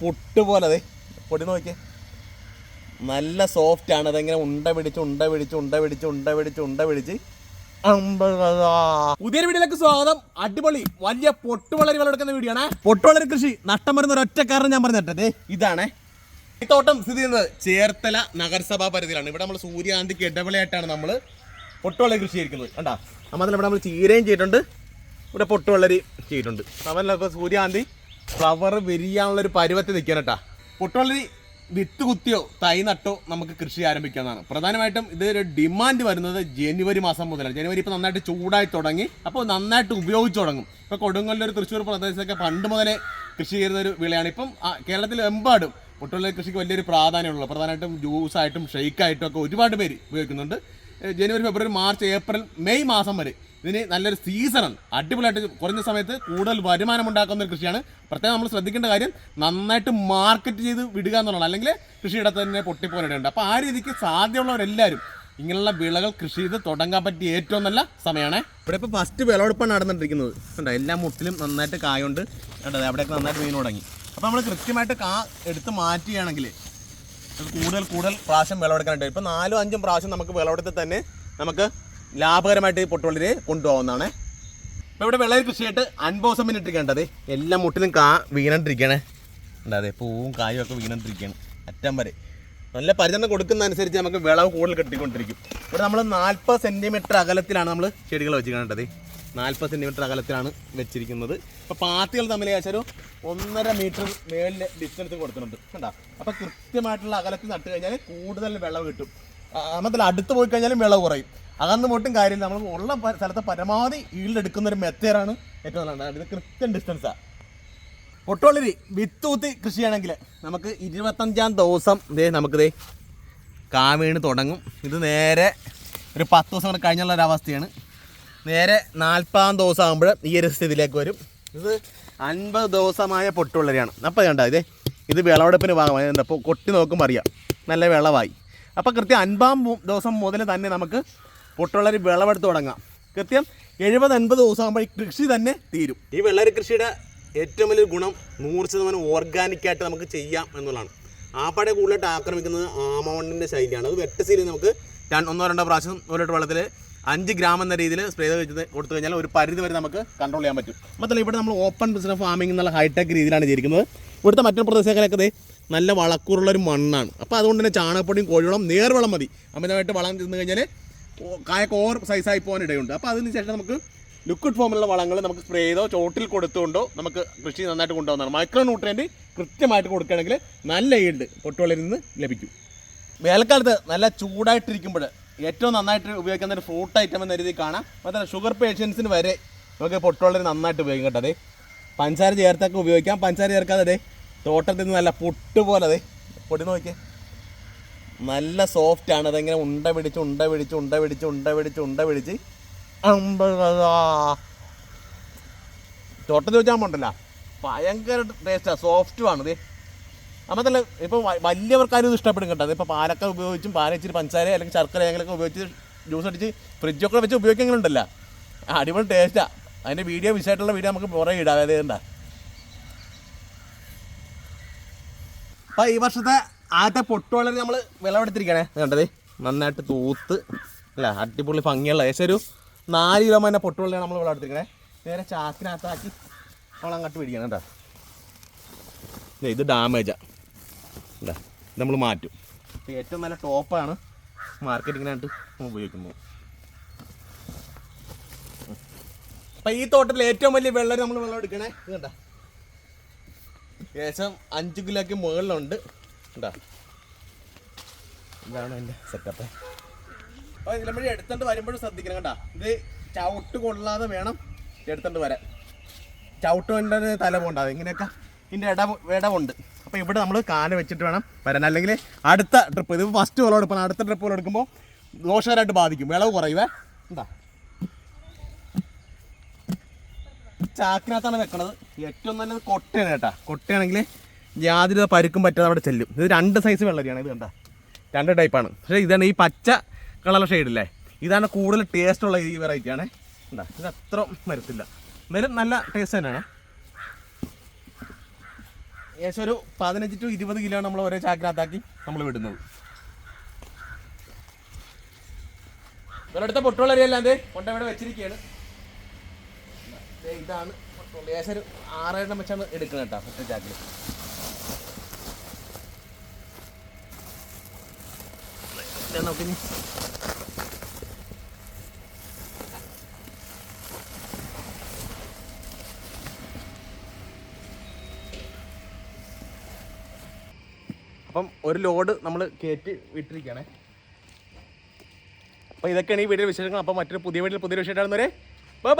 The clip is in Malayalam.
പുട്ട് പോലെ അതെ പൊടി നോക്കിയേ. നല്ല സോഫ്റ്റ് ആണ്. അതെങ്ങനെ ഉണ്ട പിടിച്ച് ഉണ്ട പിടിച്ച് ഉണ്ട പിടിച്ച് ഉണ്ട പിടിച്ച് ഉണ്ട പിടിച്ച്. പുതിയൊരു വീഡിയോയിലേക്ക് സ്വാഗതം. അടിപൊളി. വലിയ പൊട്ടുവളരി വിളവെടുക്കുന്ന വീഡിയോ ആണ്. പൊട്ടുവളരി കൃഷി നഷ്ടം വരുന്ന ഒരു ഒറ്റ കാരണം ഞാൻ പറഞ്ഞിട്ടേ ഇതാണ്. ഈ തോട്ടം സ്ഥിതി ചെയ്യുന്നത് ചേർത്തല നഗരസഭാ പരിധിയിലാണ്. ഇവിടെ നമ്മൾ സൂര്യകാന്തിക്ക് ഇടവിളയായിട്ടാണ് നമ്മൾ പൊട്ടുവളരി കൃഷി ചെയ്തിരിക്കുന്നത്. കണ്ടാ? നമ്മൾ ഇവിടെ നമ്മൾ ചീരയും ചെയ്തിട്ടുണ്ട്. ഇവിടെ പൊട്ടുവളരി ചെയ്തിട്ടുണ്ട്. അവനല്ല ഇപ്പോൾ സൂര്യാന്തി ഫ്ലവർ വിരിയാനുള്ള ഒരു പരുവത്തിൽ നിൽക്കണം കേട്ടാ പൊട്ടുവളരി വിത്ത് കുത്തിയോ തൈ നട്ടോ നമുക്ക് കൃഷി ആരംഭിക്കാവുന്നതാണ്. പ്രധാനമായിട്ടും ഇത് ഒരു ഡിമാൻഡ് വരുന്നത് ജനുവരി മാസം മുതലാണ്. ജനുവരി ഇപ്പോൾ നന്നായിട്ട് ചൂടായി തുടങ്ങി അപ്പോൾ നന്നായിട്ട് ഉപയോഗിച്ച് തുടങ്ങും. ഇപ്പോൾ കൊടുങ്ങല്ലൂർ തൃശ്ശൂർ പ്രദേശത്തൊക്കെ പണ്ട് മുതലേ കൃഷി ചെയ്യുന്ന ഒരു വിളയാണ്. ഇപ്പം കേരളത്തിൽ എമ്പാടും പൊട്ടുള്ള കൃഷിക്ക് വലിയൊരു പ്രാധാന്യമുള്ളൂ പ്രധാനമായിട്ടും ജ്യൂസായിട്ടും ഷെയ്ക്കായിട്ടും ഒക്കെ ഒരുപാട് പേര് ഉപയോഗിക്കുന്നുണ്ട്. ജനുവരി ഫെബ്രുവരി മാർച്ച് ഏപ്രിൽ മെയ് മാസം വരെ. ഇതിന് നല്ലൊരു സീസണാണ് അടിപൊളിയായിട്ട് കുറഞ്ഞ സമയത്ത് കൂടുതൽ വരുമാനം ഉണ്ടാക്കുന്ന ഒരു കൃഷിയാണ്. പ്രത്യേകം നമ്മൾ ശ്രദ്ധിക്കേണ്ട കാര്യം നന്നായിട്ട് മാർക്കറ്റ് ചെയ്ത് വിടുക എന്നുള്ളതാണ്. അല്ലെങ്കിൽ കൃഷിയിടത്ത് തന്നെ പൊട്ടിപ്പോലിടേണ്ട അപ്പോൾ ആ രീതിക്ക് സാധ്യതയുള്ളവരെല്ലാവരും ഇങ്ങനെയുള്ള വിളകൾ കൃഷി ചെയ്ത് തുടങ്ങാൻ പറ്റിയ ഏറ്റവും നല്ല സമയമാണ്. ഇവിടെ ഇപ്പോൾ ഫസ്റ്റ് വിളവെടുപ്പാണ് നടന്നിട്ടിരിക്കുന്നത്. കണ്ടോ എല്ലാ മുട്ടിലും നന്നായിട്ട് കായുണ്ട്. കണ്ടോ അവിടെയൊക്കെ നന്നായിട്ട് മീൻ തുടങ്ങി. അപ്പോൾ നമ്മൾ കൃത്യമായിട്ട് കാ എടുത്ത് മാറ്റുകയാണെങ്കിൽ കൂടുതൽ കൂടുതൽ പ്രാവശ്യം വിളവെടുക്കാനായിട്ട് ഇപ്പോൾ നാലും അഞ്ചും പ്രാവശ്യം നമുക്ക് വിളവെടുത്ത് തന്നെ നമുക്ക് ലാഭകരമായിട്ട് ഈ പൊട്ടുവള്ളിരെ കൊണ്ടുപോകുന്നതാണ് ഇപ്പോൾ ഇവിടെ വിളയിൽ കൃഷിയായിട്ട് അൻപത് സമയം ഇട്ടിരിക്കേണ്ടത് എല്ലാം മുട്ടിലും കാ വീണിട്ടിരിക്കണേ അതെ പൂവും കായും ഒക്കെ വീണിട്ടിരിക്കുകയാണ്. അറ്റം വരെ. നല്ല പരിചരണം കൊടുക്കുന്ന അനുസരിച്ച് നമുക്ക് വിളവ് കൂടുതൽ കിട്ടിക്കൊണ്ടിരിക്കും. ഇവിടെ നമ്മൾ നാൽപ്പത് സെന്റിമീറ്റർ അകലത്തിലാണ് നമ്മൾ ചെടികൾ വെച്ചിരിക്കേണ്ടത് നാൽപ്പത് സെന്റിമീറ്റർ അകലത്തിലാണ് വെച്ചിരിക്കുന്നത്. അപ്പോൾ പാത്തികൾ തമ്മിൽ ഏകദേശം ഒന്നര മീറ്റർ മേളിൽ ഡിസ്റ്റൻസ് കൊടുത്തിട്ടുണ്ട്. കണ്ടോ? അപ്പോൾ കൃത്യമായിട്ടുള്ള അകലത്തിൽ നട്ട് കഴിഞ്ഞാൽ കൂടുതൽ വിളവ് കിട്ടും. മാത്രമല്ല അടുത്ത് പോയി കഴിഞ്ഞാലും വിളവ് കുറയും. അകന്ന് പോട്ടും കാര്യമില്ല. നമ്മൾ ഉള്ള സ്ഥലത്തെ പരമാവധി ഈൽഡ് എടുക്കുന്ന ഒരു മെത്തേഡാണ് ഏറ്റവും നല്ലത്. ഇത് കൃത്യം ഡിസ്റ്റൻസാണ് പൊട്ടോളിരി വിത്ത് കൃഷി ചെയ്യണമെങ്കിൽ നമുക്ക് ഇരുപത്തഞ്ചാം ദിവസം ഇതേ നമുക്ക് ദേ കാ തുടങ്ങും. ഇത് നേരെ ഒരു പത്ത് ദിവസം കൂടെ കഴിഞ്ഞുള്ള ഒരു അവസ്ഥയാണ്. നേരെ നാൽപ്പതാം ദിവസം ആകുമ്പോൾ ഈ ഒരു സ്ഥിതിയിലേക്ക് വരും. ഇത് അൻപത് ദിവസമായ പൊട്ടുള്ളരിയാണ് അപ്പോൾ കണ്ട ഇതേ ഇത് വിളവെടുപ്പിന് ഭാഗമായി. അപ്പോൾ കൊട്ടി നോക്കുമ്പോൾ അറിയാം. നല്ല വിളവായി. അപ്പോൾ കൃത്യം അൻപതാം ദിവസം മുതൽ തന്നെ നമുക്ക് പൊട്ടുള്ളരി വിളവെടുത്ത് തുടങ്ങാം. കൃത്യം എഴുപത് അൻപത് ദിവസം ആകുമ്പോൾ ഈ കൃഷി തന്നെ തീരും. ഈ വെള്ളരി കൃഷിയുടെ ഏറ്റവും വലിയ ഗുണം നൂറ് ശതമാനം ഓർഗാനിക്കായിട്ട് നമുക്ക് ചെയ്യാം എന്നുള്ളതാണ്. ആപ്പാടെ കൂടുതലായിട്ട് ആക്രമിക്കുന്നത് ആമോണിന്റെ ശൈലിയാണ്. അത് വെട്ട ശൈലി നമുക്ക് ഒന്നോ രണ്ടോ പ്രാവശ്യം ഒരു വെള്ളത്തിൽ അഞ്ച് ഗ്രാം എന്ന രീതിയിൽ സ്പ്രേ ചെയ്ത് കൊടുത്തു കഴിഞ്ഞാൽ ഒരു പരിധി വരെ നമുക്ക് കൺട്രോൾ ചെയ്യാൻ പറ്റും. മാത്രമല്ല ഇവിടെ നമ്മൾ ഓപ്പൺ ബിസിനസ് ഫാമിംഗ് എന്നുള്ള ഹൈടെക് രീതിയിലാണ് ചെയ്തിരിക്കുന്നത് ഇവിടുത്തെ മറ്റു പ്രദേശങ്ങളൊക്കെ നല്ല വളക്കൂറുള്ള ഒരു മണ്ണാണ്. അപ്പോൾ അതുകൊണ്ട് തന്നെ ചാണകപ്പൊടിയും കോഴിവളം നേർവളം മതി. അമിതമായിട്ട് വളം തിന്നു കഴിഞ്ഞാൽ കായൊക്കെ ഓവർ സൈസായി പോകാൻ ഇടയുണ്ട്. അപ്പോൾ അതിന് ശേഷം നമുക്ക് ലിക്വിഡ് ഫോമിലുള്ള വളങ്ങൾ നമുക്ക് സ്പ്രേ ചെയ്തോ ചോട്ടിൽ കൊടുത്തുകൊണ്ടോ നമുക്ക് കൃഷി നന്നായിട്ട് കൊണ്ടുപോകുന്നതാണ് മൈക്രോ ന്യൂട്രിയന്റ് കൃത്യമായിട്ട് കൊടുക്കുകയാണെങ്കിൽ നല്ല ഈൽഡ് പൊട്ടുവളരിൽ നിന്ന് ലഭിക്കും. വേനൽക്കാലത്ത് നല്ല ചൂടായിട്ടിരിക്കുമ്പോൾ ഏറ്റവും നന്നായിട്ട് ഉപയോഗിക്കുന്ന ഒരു ഫ്രൂട്ട് ഐറ്റം എന്ന രീതിയിൽ കാണാം. മാത്രമല്ല ഷുഗർ പേഷ്യൻസിന് വരെ നമുക്ക് പൊട്ടുവളരി നന്നായിട്ട് ഉപയോഗിക്കാം അതെ പഞ്ചസാര ചേർത്തൊക്കെ ഉപയോഗിക്കാം. പഞ്ചസാര ചേർക്കാതെ തോട്ടത്തിൽ നിന്ന് നല്ല പുട്ട് പോലെ അതെ പൊടി നോക്കിയേ. നല്ല സോഫ്റ്റ് ആണ്. അതെങ്ങനെ ഉണ്ട പിടിച്ച് ഉണ്ട പിടിച്ച് ഉണ്ട പിടിച്ച് ഉണ്ട പിടിച്ച് ഉണ്ട പിടിച്ച്. തോട്ടത്തിൽ വെച്ചാൽ ഉണ്ടല്ല ഭയങ്കര ടേസ്റ്റാണ് സോഫ്റ്റുമാണ് ഇത് അമ്മത്തല്ല ഇപ്പോൾ വലിയവർക്കാരും ഇത് ഇഷ്ടപ്പെടും കേട്ടോ. അതിപ്പോൾ പാലൊക്കെ ഉപയോഗിച്ചും പാല ഇച്ചിരി പഞ്ചസാര അല്ലെങ്കിൽ ശർക്കര അങ്ങനെയൊക്കെ ഉപയോഗിച്ച് ജ്യൂസ് അടിച്ച് ഫ്രിഡ്ജൊക്കെ വെച്ച് ഉപയോഗിക്കുന്നുണ്ടല്ല. അടിപൊളി ടേസ്റ്റാണ് അതിന്റെ വീഡിയോ വിശേഷമായിട്ടുള്ള വീഡിയോ നമുക്ക് പുറകെ ഇടാം. അതായത് അപ്പം ഈ വർഷത്തെ ആദ്യത്തെ പൊട്ടുവളർ നമ്മൾ വിളവെടുത്തിരിക്കണേ. കണ്ടത് നന്നായിട്ട് തൂത്ത്. അല്ല അടിപൊളി ഭംഗിയുള്ള. ഏകദേശം ഒരു നാല് കിലോ തന്നെ പൊട്ടുവളരെ നമ്മൾ വിളവെടുത്തിരിക്കണേ. നേരെ ചാക്കിനകത്താക്കി നമ്മൾ അങ്ങോട്ട് പിടിക്കണം കേട്ടോ. ഇത് ഡാമേജാ ഇല്ല നമ്മൾ മാറ്റും. ഏറ്റവും നല്ല ടോപ്പാണ് മാർക്കറ്റിങ്ങിനായിട്ട് ഉപയോഗിക്കുന്നത്. അപ്പം ഈ തോട്ടത്തിൽ ഏറ്റവും വലിയ വെള്ളം നമ്മൾ വെള്ളം എടുക്കണേ ഇതുണ്ട ഏകദേശം അഞ്ച് കിലോയ്ക്ക് മുകളിലുണ്ട്. കണ്ടാ? ഇതാണ് എന്റെ സെറ്റപ്പ് അപ്പോൾ ഇതിലും വഴി എടുത്തോണ്ട് വരുമ്പോഴും ശ്രദ്ധിക്കണം കേട്ടാ ഇത് ചവിട്ട് കൊള്ളാതെ വേണം എടുത്തോണ്ട് വരാൻ. ചവിട്ടുകൊണ്ട് തല പോണ്ടാവും ഇങ്ങനെയൊക്കെ ഇതിന്റെ ഇട ഇടവുണ്ട്. അപ്പോൾ ഇവിടെ നമ്മൾ കാന വെച്ചിട്ട് വേണം വരാൻ. അല്ലെങ്കിൽ അടുത്ത ട്രിപ്പ് ഇത് ഫസ്റ്റ് വിളവെടുപ്പാണ് അടുത്ത ട്രിപ്പ് വിളവെടുക്കുമ്പോൾ ദോഷകരമായിട്ട് ബാധിക്കും. വിളവ് കുറയുവേ. എന്താ? ചാക്കിനകത്താണ് വെക്കണത്. ഏറ്റവും നല്ലത് കൊട്ടയാണ് കേട്ടാ. കൊട്ടയാണെങ്കിൽ യാതൊരു പരുക്കും പറ്റാതെ അവിടെ ചെല്ലും. ഇത് രണ്ട് സൈസ് വെള്ളരിയാണ്. ഇത് കണ്ട? രണ്ട് ടൈപ്പാണ് പക്ഷേ ഇതാണ് ഈ പച്ച കളർ ഷെയ്ഡില്ലേ ഇതാണ് കൂടുതൽ ടേസ്റ്റ് ഉള്ള ഈ വെറൈറ്റി ആണ്. എന്താ ഇത് അത്ര വരത്തില്ല. എന്നാലും നല്ല ടേസ്റ്റ് തന്നെയാണ്. ഏകദേശം ഒരു പതിനഞ്ച് ടു ഇരുപത് കിലോ നമ്മൾ ഓരോ ചാക്കിനകത്താക്കി നമ്മൾ വിടുന്നത് ഇവരടുത്ത പൊട്ടുവളരിയെല്ലാം കൊണ്ട ഇവിടെ വെച്ചിരിക്കുകയാണ് ഇതാണ് പൊട്ടുവളരി. ഏകദേശം ഒരു ആറെണ്ണം വെച്ചാണ് എടുക്കുന്നത് കേട്ടോ ഒറ്റ ചാക്കിൽ നമുക്ക് നമുക്കിനി അപ്പം ഒരു ലോഡ് നമ്മൾ കയറ്റി വിട്ടിരിക്കുകയാണേ. അപ്പോൾ ഇതൊക്കെയാണ് ഈ വീഡിയോ വിശേഷങ്ങൾ. അപ്പോൾ മറ്റൊരു പുതിയ വീഡിയോയിൽ പുതിയ വരെ ബൈ